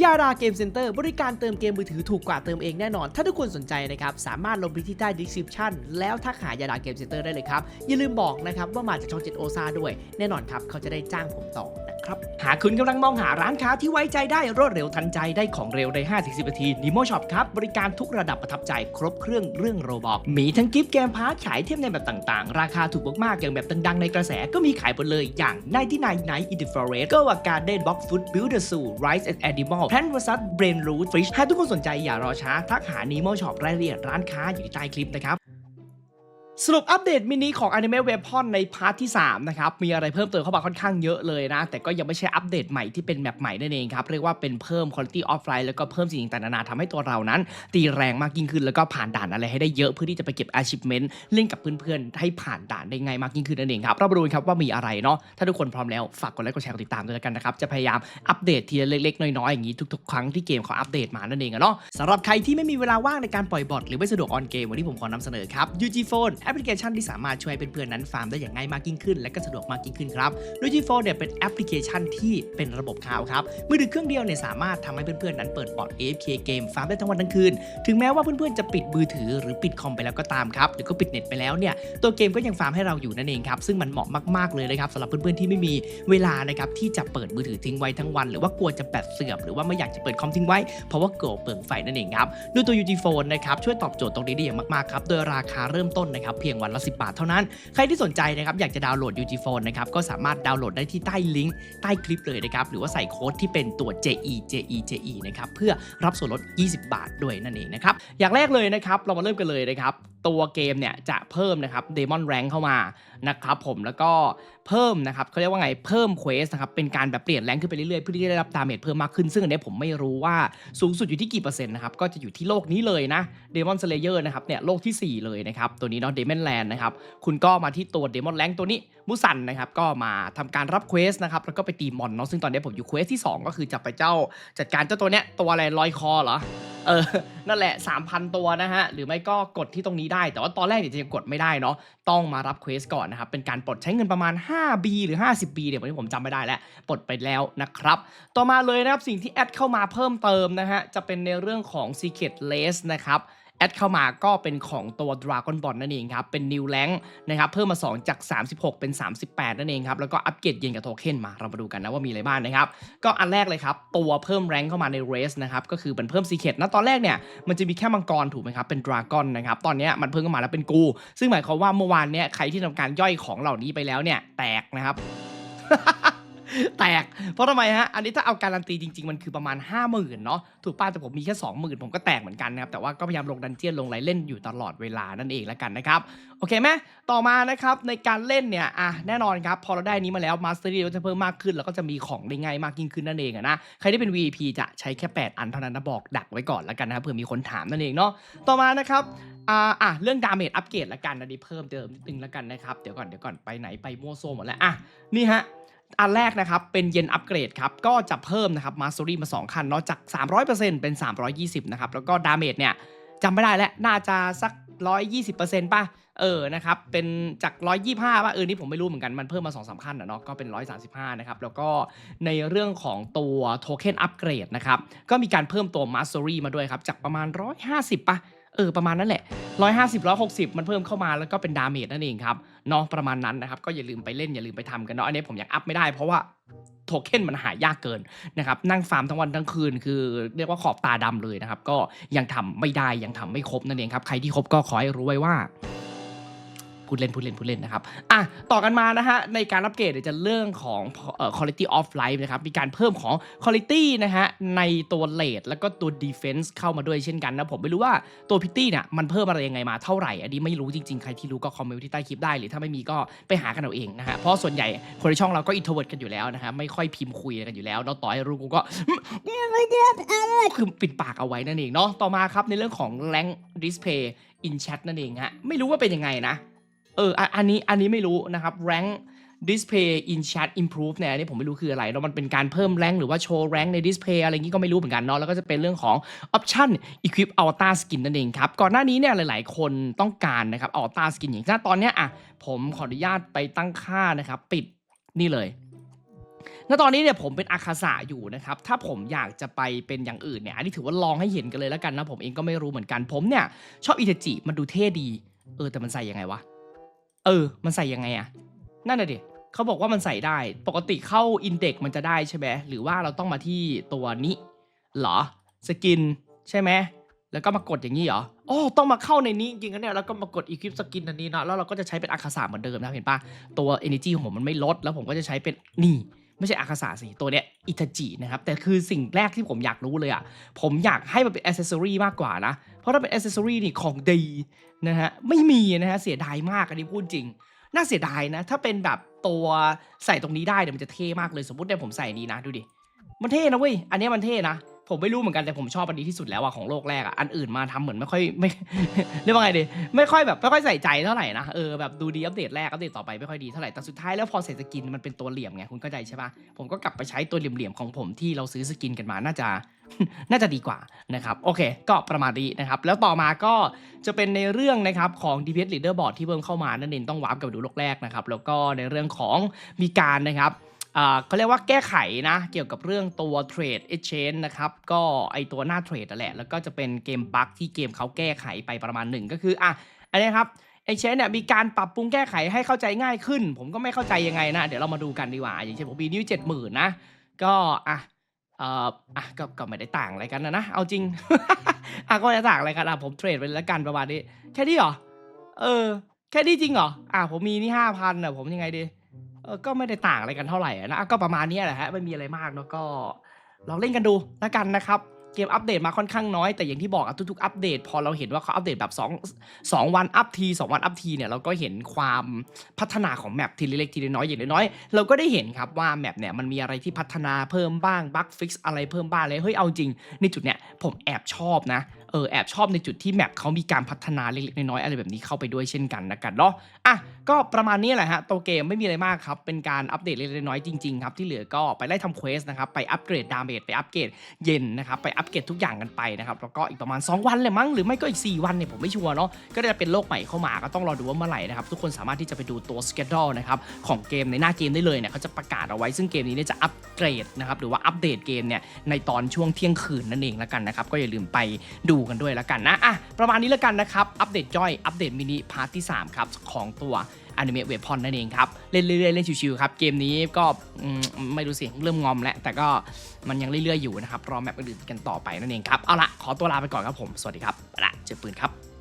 ยาราเกมเซ็นเตอร์บริการเติมเกมมือถือถูกกว่าเติมเองแน่นอน ถ้าทุกคนสนใจนะครับ สามารถลงไปที่ใต้ description แล้วทักหายาราเกมเซ็นเตอร์ได้เลยครับ อย่าลืมบอกนะครับว่ามาจากช่องเจ็ดโอซาด้วย แน่นอนครับ เขาจะได้จ้างผมต่อนะครับ หากคุณกำลังมองหาร้านค้าที่ไว้ใจได้รวดเร็วทันใจได้ของเร็วใน 5-10นาที Nemo Shop ครับบริการทุกระดับประทับใจครบเครื่องเรื่องโรบอกมีทั้งกิฟต์เกมพาร์ทขายเทมในแบบต่างๆ ราคาถูกมากๆอย่างแบบดังๆในกระแสก็มีขายหมดเลยอย่าง99 Night in the Forest ก็ว่าการเด่นอบแพนวัสเบรนรูทฟิชหาทุกคนสนใจอย่ารอช้าทักหานีโมช็อปรายละเอียดร้านค้าอยู่ใต้คลิปนะครับ สรุปอัปเดตมินิของ Anime Weapon ในพาร์ทที่ 3 นะครับ มีอะไรเพิ่มเติมเข้ามาค่อนข้างเยอะเลยนะ แต่ก็ยังไม่ใช่อัปเดตใหม่ที่เป็นแมปใหม่นั่นเองครับ เรียกว่าเป็นเพิ่ม Quality of Life แล้วก็เพิ่มสิ่งต่างๆนานาทำให้ตัวเรานั้น ตีแรงมากยิ่งขึ้น แล้วก็ผ่านด่านอะไรให้ได้เยอะเพื่อที่จะไปเก็บ achievement เล่นกับเพื่อนๆ ให้ผ่านด่านได้ง่ายมากยิ่งขึ้นนั่นเองครับรามาดูกันครับว่ามีอะไรเนาะถ้าทุกคนพร้อมแล้วฝากกดไลค์กดแชร์กดติดตามด้วยกันนะครับจะพยายามอัปเดตทีละเล็กๆน้อยๆอย่างนี้ทุกๆ ครั้งที่เกมเขาอัปเดตมานั่นเองอะเนาะสำหรับใครที่ไม่มีเวลาว่างในการปล่อยบอทหรือไม่สะดวกออนเกมวันนี้ผมขอนำเสนอครับ UG Phone แอปพลิเคชันที่สามารถช่วยเพื่อนๆนั้นฟาร์มได้อย่างง่ายมากยิ่งขึ้น และก็สะดวกมากยิ่งขึ้นครับ UG Phone เนี่ยเป็นแอปพลิเคชันที่เป็นระบบคลาวด์ครับมือถือเครื่องเดียวเนี่ยสามารถทำให้เพื่อนๆนั้นเปิดบอท AFK เกมฟาร์มได้ทั้งวันทั้งคืน ถึงแม้ว่าเพื่อนๆจะปิดมือถือหรือปิดคอมไปแล้วก็ตามครับหรือก็ปิดเน็ตไปแล้วเนี่ยตัวเกมก็ยังฟาร์มให้เราอยู่นั่นเองครับซึ่งมันเหมาะมากๆเลยนะครับสำหรับเพื่อนๆที่ไม่มีเวลานะครับที่จะเปิดมือถือทิ้งไว้ทั้งวัน หรือว่ากลัวจะแบตเสื่อมหรือว่าไม่อยากจะเปิดคอมทิ้งไว้เพราะว่ากลัวเปลืองไฟนั่นเองครับด้วยตัว UG Phone นะครับช่วยตอบโจทย์ตรงนี้ได้อย่างมากๆครับโดยราคาเริ่มต้นนะครับเพียงวันละ 10 บาทเท่านั้น ใครที่สนใจนะครับอยากจะดาวน์โหลด UG Phone นะครับก็สามารถดาวน์โหลดได้ที่ใต้ลิงก์ใต้คลิปเลยนะครับหรือว่าใส่โค้ดที่เป็นตัว JE JE JE นะครับเพื่อรับส่วนลด 20 บาทด้วยนั่นเองนะครับอย่างแรกเลยนะครับเรามาเริ่มกันเลยนะครับ ตัวเกมเนี่ยจะเพิ่มนะครับเดมอนแรงเข้ามานะครับผมแล้วก็เพิ่มนะครับเขาเรียกว่าไงเพิ่มเควสนะครับเป็นการแบบเปลี่ยนแรงขึ้นไปเรื่อยๆเพื่อที่จะได้รับดาเมจเพิ่มมากขึ้น ซึ่งอันนี้ผมไม่รู้ว่าสูงสุดอยู่ที่กี่เปอร์เซ็นต์นะครับก็จะอยู่ที่โลกนี้เลยนะเดมอนสเลเยอร์นะครับเนี่ยโลกทีสี่4 เลยนะครับตัวนี้เนาะเดมอนแลนด์นะครับคุณก็มาที่ตัวเดมอนแรงตัวนี้มุสันนะครับก็มาทำการรับเควสนะครับแล้วก็ไปตีมอนเนาะซึ่งตอนนี้ผมอยู่เควสที่ 2 ก็คือจับไปเจ้าจัดการเจ้าตัวเนี้ยตัวอะไรลอยคอเหรอ เออ นั่นแหละ 3,000 ตัวนะฮะ หรือไม่ก็กดที่ตรงนี้ได้ แต่ว่าตอนแรกเนี่ยจะยังกดไม่ได้เนาะ ต้องมารับเควสก่อนนะครับ เป็นการปลดใช้เงินประมาณ 5B หรือ 50B เดี๋ยววันนี้ผมจำไม่ได้แล้ว ปลดไปแล้วนะครับ ต่อมาเลยนะครับ สิ่งที่แอดเข้ามาเพิ่มเติมนะฮะ จะเป็นในเรื่องของ Secret Lace นะครับ แอดเข้ามาก็เป็นของตัว Dragon Ball นั่นเองครับ เป็น New Rank นะครับ เพิ่มมา 2 จาก 36 เป็น 38 นั่นเองครับ แล้วก็อัปเกรดเย็นกับโทเค็นมา เรามาดูกันนะว่ามีอะไรบ้างนะครับ ก็อันแรกเลยครับ ตัวเพิ่มแรงเข้ามาในเรสนะครับ ก็คือมันเพิ่มซีเคทนะ ตอนแรกเนี่ย มันจะมีแค่มังกรถูกไหมครับ เป็นดราก้อนนะครับ ตอนนี้มันเพิ่มเข้ามาแล้วเป็นกู ซึ่งหมายความว่าเมื่อวานเนี่ย ใครที่ทำการย่อยของเหล่านี้ไปแล้วเนี่ย แตกนะครับ แตก เพราะทำไมฮะ อันนี้ถ้าเอาการันตีจริง ๆ มันคือประมาณ 5 0,000เนาะ ถูกป้าแต่ผมมีแค่20,000 ผมก็แตกเหมือนกันนะครับ แต่ว่าก็พยายามลงดันเจียนลงไรเล่นอยู่ตลอดเวลานั่นเองแล้วกันนะครับ โอเคไหมต่อมานะครับในการเล่นเนี่ย อะแน่นอนครับ พอเราได้นี้มาแล้วมาสเตอรี่ก็จะเพิ่มมากขึ้น แล้วก็จะมีของได้ง่ายมากยิ่งขึ้นนั่นเองนะ ใครที่เป็น VIP จะใช้แค่ 8 อันเท่านั้นนะบอกดักไว้ก่อนแล้วกันนะครับเผื่อมีคนถามนั่นเองเนาะ ต่อมานะครับอ่าอะเรื่องดาเมจอัปเกรดละกันอันนี้เพิ่มเติมนิดนึงละกันนะครับเดี๋ยวก่อนเดี๋ยวก่อนไปไหนไปมั่วโซวหมดแล้วอะนี่ฮะ อันแรกนะครับ เป็นเย็นอัปเกรดครับ ก็จะเพิ่มนะครับมาส t รี่มา 2 คันเนาะจาก 300%เป็น 320 นะครับ แล้วก็ดาเมจเนี่ยจำไม่ได้แล้ว น่าจะสัก 120%ป่ะ เออนะครับ เป็นจาก 125 ป่ะ เออ นี่ผมไม่รู้เหมือนกัน มันเพิ่มมา2 3ขั้นอะเนาะก็เป็น 135 นะครับ แล้วก็ในเรื่องของตัวโทเค็นอัปเกรดนะครับ ก็มีการเพิ่มตัวมาส t รี่มาด้วยครับ จากประมาณ 150 ป่ะ เออประมาณนั้นแหละ150 160มันเพิ่มเข้ามาแล้วก็เป็นดาเมจนั่นเองครับเนาะประมาณนั้นนะครับก็อย่าลืมไปเล่นอย่าลืมไปทำกันเนาะอันนี้ผมยังอัพไม่ได้เพราะว่าโทเค็นมันหายากเกินนะครับนั่งฟาร์มทั้งวันทั้งคืน คือเรียกว่าขอบตาดำเลยนะครับ ก็ยังทำไม่ได้ยังทำไม่ครบนั่นเองครับใครที่ครบก็ขอให้รู้ไว้ว่า พูดเล่นพูดเล่นพูดเล่นนะครับอะต่อกันมานะฮะในการอัปเกรดจะเรื่องของเอ่อ quality of life นะครับมีการเพิ่มของ quality นะฮะในตัวเลดแล้วก็ตัว defense เข้ามาด้วยเช่นกันนะผมไม่รู้ว่าตัวพิตตี้เนี่ยมันเพิ่มอะไรยังไงมาเท่าไหร่อันนี้ไม่รู้จริงๆ ใครที่รู้ก็คอมเมนต์ที่ใต้คลิปได้ หรือถ้าไม่มีก็ไปหากันเอาเองนะฮะเพราะส่วนใหญ่คนในช่องเราก็ introvert กันอยู่แล้วนะฮะไม่ค่อยพิมพ์คุยกันอยู่แล้วเราต่อให้รู้กูก็คือปิดปากเอาไว้นั่นเองเนาะต่อมาครับในเรื่องของ rank display in chat นั่นเองฮะไม่รู้ว่าเป็นยังไงนะ เอออันนี้อันนี้ไม่รู้นะครับ rank display in chat improve เนี่ยอันนี้ผมไม่รู้คืออะไรเนาะมันเป็นการเพิ่ม rank หรือว่าโชว์ rank ใน display อะไรอย่างนี้ก็ไม่รู้เหมือนกันเนาะแล้วก็จะเป็นเรื่องของ option equip avatar skin นั่นเองครับ ก่อนหน้านี้เนี่ยหลาย ๆ คนต้องการนะครับ avatar skin อย่างเช่นตอนเนี้ยอะผมขออนุญาตไปตั้งค่านะครับปิดนี่เลยณตอนนี้เนี่ยผมเป็นอาคาสะอยู่นะครับ ถ้าผมอยากจะไปเป็นอย่างอื่นเนี่ย อันนี้ถือว่าลองให้เห็นกันเลยแล้วกันนะ ผมเองก็ไม่รู้เหมือนกัน ผมเนี่ย ชอบอิเทจิมันดูเท่ดี เออแต่มันใส่ยังไงวะ เออ มันใส่ยังไงอะนั่นน่ะดิเขาบอกว่ามันใส่ได้ ปกติเข้าอินเด็กมันจะได้ใช่ไหมหรือว่าเราต้องมาที่ตัวนี้เหรอ สกินใช่ไหมแล้วก็มากดอย่างนี้เหรออ๋อต้องมาเข้าในนี้จริงๆนะเนี่ยแล้วก็มากดอีคลิปสกินอันนี้นะแล้วเราก็จะใช้เป็นอาคาสาเหมือนเดิมนะเห็นปะตัว energy ของผมมันไม่ลด แล้วผมก็จะใช้เป็นนี่ ไม่ใช่อาคาสาสิตัวเนี้ยอิทาจินะครับ แต่คือสิ่งแรกที่ผมอยากรู้เลยอะ ผมอยากให้มันเป็นอ c เซสซอรีมากกว่านะ เพราะถ้าเป็นอ c เซสซอรีนี่ของดีนะฮะไม่มีนะฮะเสียดายมากอันนี้พูดจริง น่าเสียดายนะ ถ้าเป็นแบบตัวใส่ตรงนี้ได้เนี่ยมันจะเท่มากเลยสมมติเนี่ยผมใส่นี้นะดูดิมันเท่นะเว้ยอันนี้มันเท่นะ ผมไม่รู้เหมือนกันแต่ผมชอบอันนี้ที่สุดแล้วอะของโลกแรกอะอันอื่นมาทำเหมือนไม่ค่อยไม่ เรียกว่าไงดีไม่ค่อยแบบไม่ค่อยใส่ใจเท่าไหร่นะเออแบบดูดีอัปเดตแรกอัปเดตต่อไปไม่ค่อยดีเท่าไหร่แต่สุดท้ายแล้วพอใส่สกินมันเป็นตัวเหลี่ยมไงคุณเข้าใจใช่ปะผมก็กลับไปใช้ตัวเหลี่ยมๆของผมที่เราซื้อสกินกันมาน่าจะน่าจะดีกว่านะครับโอเค ก็ประมาณนี้นะครับ แล้วต่อมาก็จะเป็นในเรื่องนะครับของ DPS Leaderboard ที่เพิ่มเข้ามานั่นเองต้องวาร์ปกับดูโลกแรกนะครับแล้วก็ในเรื่องของมีการนะครับ เขาเรียกว่าแก้ไขนะ เกี่ยวกับเรื่องตัว Trade Exchange นะครับ ก็ไอตัวหน้าเทรดนั่นแหละ แล้วก็จะเป็นเกมบั๊กที่เกมเขาแก้ไขไปประมาณหนึ่งก็คืออะอันนี้ครับ Exchange เนี่ยมีการปรับปรุงแก้ไขให้เข้าใจง่ายขึ้น ผมก็ไม่เข้าใจยังไงนะ เดี๋ยวเรามาดูกันดีกว่า อย่างเช่นผมมีนิ้วเจ็ดหมื่นนะ ก็อะเอ่ออะก็ก็ไม่ได้ต่างอะไรกันนะนะ เอาจริงอะก็ไม่ได้ต่างอะไรกันอะผมเทรดไปแล้วกันประมาณนี้ แค่นี้เหรอ เออ แค่นี้จริงเหรอ อะผมมีนี่ห้าพันอะผมยังไงดี เออก็ไม่ได้ต่างอะไรกันเท่าไหร่อะนะก็ประมาณเนี้ยแหละฮะไม่มีอะไรมากเนาะก็ลองเล่นกันดูแล้วกันนะครับเกมอัปเดตมาค่อนข้างน้อยแต่อย่างที่บอกอะทุกๆอัปเดต พอเราเห็นว่าเขาอัปเดตแบบ2 2วันอัพที2วันอัพทีเนี่ยเราก็เห็นความพัฒนาของแมปทีละเล็กทีละน้อยอย่างน้อยๆเราก็ได้เห็นครับว่าแมปเนี่ยมันมีอะไรที่พัฒนาเพิ่มบ้างบั๊กฟิกซ์อะไรเพิ่มบ้างเลยเฮ้ยเอาจริงในจุดเนี้ยผมแอบชอบนะ เออแอบชอบในจุดที่แมปเขามีการพัฒนาเล็กๆน้อยๆอะไรแบบนี้เข้าไปด้วยเช่นกันนะกันเนาะอะก็ประมาณนี้แหละฮะตัวเกมไม่มีอะไรมากครับ เป็นการอัปเดตเล็กๆน้อยๆจริงๆครับที่เหลือก็ไปไล่ทำเควสนะครับไปอัปเกรดดาเมจไปอัปเกรดเย็นนะครับไปอัปเกรดทุกอย่างกันไปนะครับแล้วก็อีกประมาณ 2 วันเลยมั้งหรือไม่ก็อีก 4 วันเนี่ยผมไม่ชัวร์เนาะก็จะเป็นโลกใหม่เข้ามาก็ต้องรอดูว่าเมื่อไหร่นะครับทุกคนสามารถที่จะไปดูตัวสเกจ u l e นะครับของเกมในหน้าเกมได้เลยเนี่ยเขาจะประกาศเอาไว้ซึ่งเกมนี้เนี่ยจะอัปเกรดนะครับหรือว่าอัปเดตเกมเนี่ยในตอนช่วงเที่ยงคืนนั่นเองแล้วกันนะครับก็อย่าลืมไปดูกันด้วยแล้วกันนะอะประมาณนี้แล้วกันนะครับ อัปเดตย่อย อัปเดตมินิพาร์ทที่ 3 ครับ ของตัวอนิเมะเวพอนนั่นเองครับ เล่นเรื่อยๆ เล่นชิวๆครับ เกมนี้ก็ไม่รู้สิเริ่มงอมแล้ว แต่ก็มันยังเรื่อยๆอยู่นะครับ รอแมปอื่นกันต่อไปนั่นเองครับ เอาละขอตัวลาไปก่อนครับผม สวัสดีครับละเจอปืนครับ